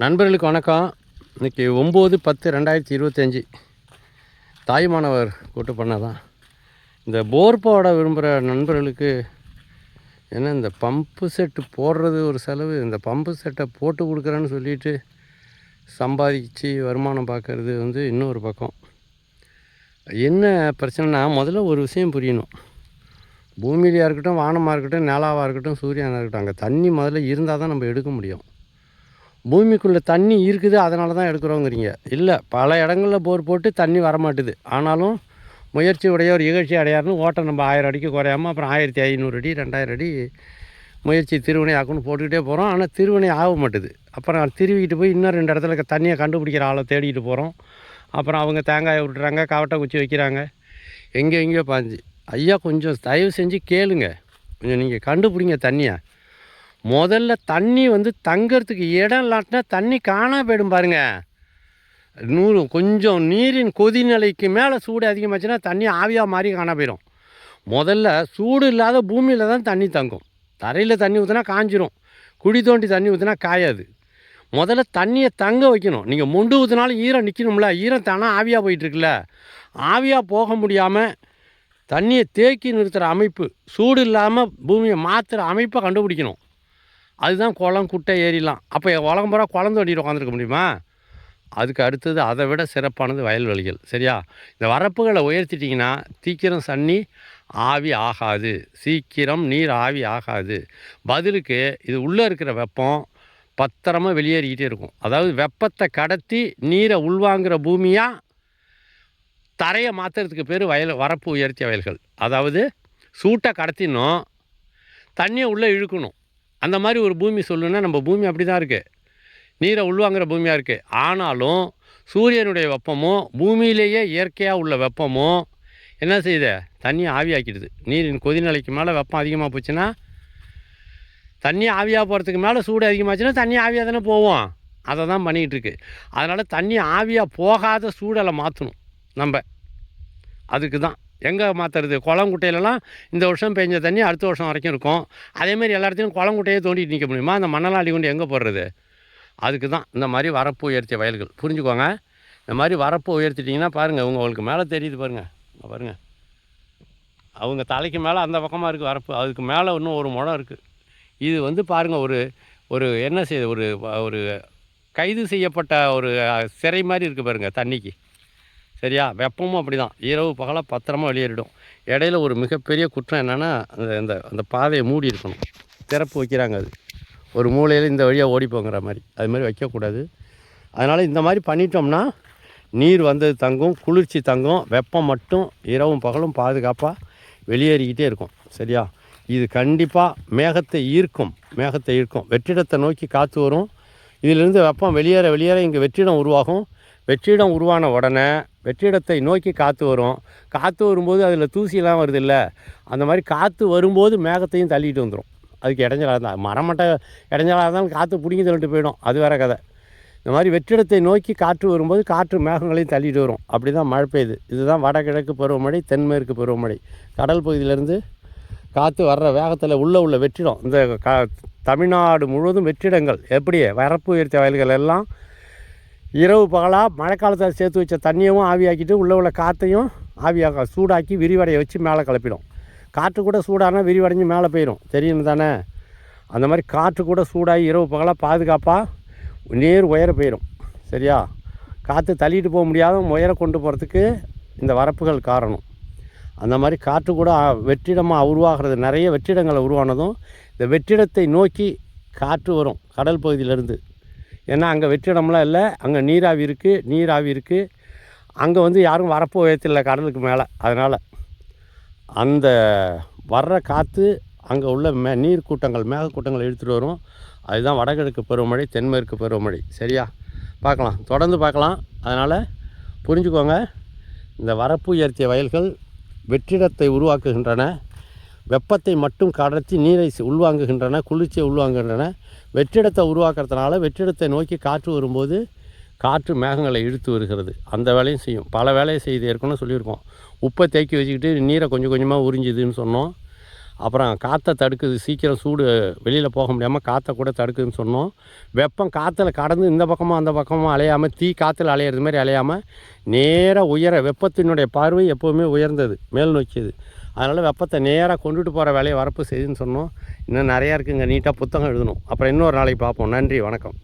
நண்பர்களுக்கு வணக்கம். இன்றைக்கி ஒம்பது பத்து ரெண்டாயிரத்தி இருபத்தஞ்சி. தாய்மானவர் கூட்டு பண்ணதான். இந்த போர் போட விரும்புகிற நண்பர்களுக்கு என்ன இந்த பம்பு செட்டு போடுறது ஒரு செலவு? இந்த பம்பு செட்டை போட்டு கொடுக்குறேன்னு சொல்லிட்டு சம்பாதிச்சு வருமானம் பார்க்குறது வந்து இன்னொரு பக்கம். என்ன பிரச்சனைனா முதல்ல ஒரு விஷயம் புரியணும். பூமியிலையாக இருக்கட்டும் வானமாக இருக்கட்டும் நிலாவாக இருக்கட்டும் சூரியனாக இருக்கட்டும் அங்கே தண்ணி முதல்ல இருந்தால் தான் நம்ம எடுக்க முடியும். பூமிக்குள்ளே தண்ணி இருக்குது அதனால தான் எடுக்கிறோங்கிறீங்க. இல்லை பல இடங்களில் போர் போட்டு தண்ணி வரமாட்டுது. ஆனாலும் முயற்சி ஒரு இகழ்ச்சி அடையாருன்னு ஓட்டம் நம்ம ஆயிரம் அடிக்கு குறையாமல் அப்புறம் ஆயிரத்தி ஐநூறு அடி ரெண்டாயிரம் அடி முயற்சி திருவினை ஆக்குன்னு போட்டுக்கிட்டே போகிறோம் ஆனால் திருவினை ஆக மாட்டுது. அப்புறம் திருவிக்கிட்டு போய் இன்னும் ரெண்டு இடத்துல தண்ணியை கண்டுபிடிக்கிற ஆளை தேடிக்கிட்டு போகிறோம் அப்புறம் அவங்க தேங்காயை விட்டுறாங்க கவட்டை குச்சி வைக்கிறாங்க. எங்கே எங்கேயோ பாஞ்சு. ஐயா கொஞ்சம் தயவு செஞ்சு கேளுங்க. கொஞ்சம் நீங்கள் கண்டுபிடிங்க தண்ணியை. முதல்ல தண்ணி வந்து தங்கிறதுக்கு இடம் இல்லாட்டினா தண்ணி காணாம போயிடும் பாருங்கள் நூறு கொஞ்சம் நீரின் கொதிநிலைக்கு மேலே சூடு அதிகமாச்சுன்னா தண்ணி ஆவியாக மாறி காணா போயிடும் முதல்ல சூடு இல்லாத பூமியில் தான் தண்ணி தங்கும். தரையில் தண்ணி ஊற்றினா காஞ்சிரும். குடி தோண்டி தண்ணி ஊற்றினா காயாது. முதல்ல தண்ணியை தங்க வைக்கணும். நீங்கள் முண்டு ஊற்றினாலும் ஈரம் நிற்கணும்ல ஈரம் தானே ஆவியாக போயிட்டுருக்குல்ல. ஆவியாக போக முடியாமல் தண்ணியை தேக்கி நிறுத்துகிற அமைப்பு சூடு இல்லாமல் பூமியை மாற்றுற அமைப்பை கண்டுபிடிக்கணும். அதுதான் குளம் குட்டை ஏரிலாம். அப்போ உலகம் பூரா குளம் தோண்டிட்டு உட்காந்துருக்க முடியுமா? அதுக்கு அடுத்தது அதை விட சிறப்பானது வயல்வெளிகள். சரியா? இந்த வரப்புகளை உயர்த்திட்டிங்கன்னா சீக்கிரம் தண்ணி ஆவி ஆகாது. சீக்கிரம் நீர் ஆவி ஆகாது. பதிலுக்கு இது உள்ளே இருக்கிற வெப்பம் பத்திரமாக வெளியேறிக்கிட்டே இருக்கும். அதாவது வெப்பத்தை கடத்தி நீரை உள்வாங்கிற பூமியாக தரையை மாற்றுறதுக்கு பேர் வயல் வரப்பு உயர்த்திய வயல்கள். அதாவது சூட்டை கடத்தினோம் தண்ணியை உள்ளே இழுக்கணும். அந்த மாதிரி ஒரு பூமி சொல்லுன்னா நம்ம பூமி அப்படி தான் இருக்குது நீரை உள்வாங்கிற பூமியாக இருக்குது ஆனாலும் சூரியனுடைய வெப்பமும் பூமியிலேயே இயற்கையாக உள்ள வெப்பமும் என்ன செய்யுது? தண்ணியை ஆவியாக்கிடுது. நீரின் கொதிநிலைக்கு மேலே வெப்பம் அதிகமாக போச்சுன்னா தண்ணி ஆவியாக போகிறதுக்கு மேலே சூடு அதிகமாச்சுன்னா தண்ணி ஆவியாக தானே போவோம். அதை தான் பண்ணிக்கிட்டு இருக்கு. அதனால் தண்ணி ஆவியாக போகாத சூடலை மாற்றணும் நம்ம. அதுக்கு தான் எங்கே மாற்றுறது குளங்குட்டையிலலாம் இந்த வருஷம் பெஞ்ச தண்ணி அடுத்த வருஷம் வரைக்கும் இருக்கும். அதேமாதிரி எல்லா இடத்துலையும் குளங்குட்டையே தோண்டிட்டு நிற்க முடியுமா? அந்த மண்ணெல்லாம் அடி கொண்டு எங்கே போடுறது அதுக்கு தான். இந்த மாதிரி வரப்பு உயர்த்திய வயல்கள். புரிஞ்சுக்கோங்க. இந்த மாதிரி வரப்பு உயர்த்திட்டிங்கன்னா பாருங்கள் உங்களுக்கு மேலே தெரியுது பாருங்கள் பாருங்கள் அவங்க தலைக்கு மேலே அந்த பக்கமாக இருக்குது வரப்பு. அதுக்கு மேலே இன்னும் ஒரு முடம் இருக்குது இது வந்து பாருங்கள் ஒரு ஒரு என்ன செய்ய ஒரு ஒரு கைது செய்யப்பட்ட ஒரு சிறை மாதிரி இருக்குது பாருங்கள் தண்ணிக்கு. சரியா? வெப்பமும் அப்படி தான் இரவு பகலாக பத்திரமா வெளியேறிடும். இடையில ஒரு மிகப்பெரிய குற்றம் என்னென்னா அந்த அந்த அந்த பாதையை மூடி இருக்கணும். திறப்பு வைக்கிறாங்க அது. ஒரு மூலையில் இந்த வழியாக ஓடி போங்கிற மாதிரி. அது மாதிரி வைக்கக்கூடாது. அதனால் இந்த மாதிரி பண்ணிட்டோம்னா நீர் வந்தது தங்கும் குளிர்ச்சி தங்கும் வெப்பம் மட்டும் இரவும் பகலும் பாதுகாப்பாக வெளியேறிக்கிட்டே இருக்கும். சரியா? இது கண்டிப்பாக மேகத்தை ஈர்க்கும். மேகத்தை ஈர்க்கும். வெற்றிடத்தை நோக்கி காற்று வரும். இதிலிருந்து வெப்பம் வெளியேற வெளியேற இங்கே வெற்றிடம் உருவாகும். வெற்றிடம் உருவான உடனே வெற்றிடத்தை நோக்கி காற்று வரும். காற்று வரும்போது அதில் தூசிலாம் வருது இல்லை அந்த மாதிரி காற்று வரும்போது மேகத்தையும் தள்ளிட்டு வந்துடும் அதுக்கு இடைஞ்சலாக இருந்தால் மரமட்டை இடைஞ்சலாக இருந்தாலும் காற்று பிடிங்கி தள்ளிட்டு போயிடும். அது வேறு கதை. இந்த மாதிரி வெற்றிடத்தை நோக்கி காற்று வரும்போது காற்று மேகங்களையும் தள்ளிட்டு வரும். அப்படி தான் மழை பெய்யுது. இதுதான் வடகிழக்கு பருவமழை தென்மேற்கு பருவமழை. கடல் பகுதியிலேருந்து காற்று வர்ற வேகத்தில் உள்ளே உள்ள வெற்றிடம். இந்த கா தமிழ்நாடு முழுவதும் வெற்றிடங்கள். எப்படி? வரப்பு உயர்த்திய வயல்கள் எல்லாம் இரவு பகலாக மழைக்காலத்தில் சேர்த்து வச்ச தண்ணியவும் ஆவியாக்கிட்டு உள்ளே உள்ள காற்றையும் ஆவியாக சூடாக்கி விரிவடைய வச்சு மேலே கிளப்பிடும் காற்று கூட சூடானால் விரிவடைஞ்சு மேலே போயிடும் தெரியும் தானே? அந்த மாதிரி காற்று கூட சூடாகி இரவு பகலாக பாதுகாப்பாக நேர் உயர போயிடும் சரியா? காற்று தள்ளிட்டு போக முடியாத உயர கொண்டு போகிறதுக்கு இந்த வரப்புகள் காரணம். அந்த மாதிரி காற்று கூட வெற்றிடமாக உருவாகிறது. நிறைய வெற்றிடங்களை உருவானதும் இந்த வெற்றிடத்தை நோக்கி காற்று வரும் கடல் பகுதியிலேருந்து. ஏன்னா அங்கே வெற்றிடம்லாம் இல்லை. அங்கே நீராவி இருக்குது நீராவி இருக்குது அங்கே வந்து யாரும் வரப்போ உயரத்தில் கடலுக்கு மேலே. அதனால் அந்த வர்ற காற்று அங்கே உள்ள மே நீர் கூட்டங்கள் மேகக்கூட்டங்கள் இழுத்துட்டு வரும். அதுதான் வடகிழக்கு பருவமழை தென்மேற்கு பருவமழை. சரியா? பார்க்கலாம். தொடர்ந்து பார்க்கலாம். அதனால் புரிஞ்சுக்கோங்க. இந்த வரப்பு உயர்த்திய வயல்கள் வெற்றிடத்தை உருவாக்குகின்றன. வெப்பத்தை மட்டும் கடத்தி நீரை உள்வாங்குகின்றன குளிர்ச்சியை உள்வாங்குகின்றன. வெற்றிடத்தை உருவாக்குறதுனால வெற்றிடத்தை நோக்கி காற்று வரும்போது காற்று மேகங்களை இழுத்து வருகிறது. அந்த வேலையும் செய்யும். பல வேலையை செய்து ஏற்கனவே சொல்லியிருக்கோம் உப்பை தேக்கி வச்சுக்கிட்டு நீரை கொஞ்சம் கொஞ்சமாக உறிஞ்சுதுன்னு சொன்னோம். அப்புறம் காற்றை தடுக்குது. சீக்கிரம் சூடு வெளியில் போக முடியாமல் காற்றை கூட தடுக்குதுன்னு சொன்னோம். வெப்பம் காற்றுல கடந்து இந்த பக்கமும் அந்த பக்கமும் அலையாமல் தீ காற்றுல அலையிறது மாதிரி அலையாமல் நேராக உயர வெப்பத்தினுடைய பார்வை எப்போவுமே உயர்ந்தது. மேல் நோக்கியது அதனால் வெப்பத்தை நேராக கொண்டுட்டு போகிற வேலையை வரப்பு செய்யுன்னு சொன்னோம். இன்னும் நிறையா இருக்குங்க நீட்டாக புத்தகம் எழுதணும். அப்புறம் இன்னொரு நாளைக்கு பார்ப்போம். நன்றி வணக்கம்.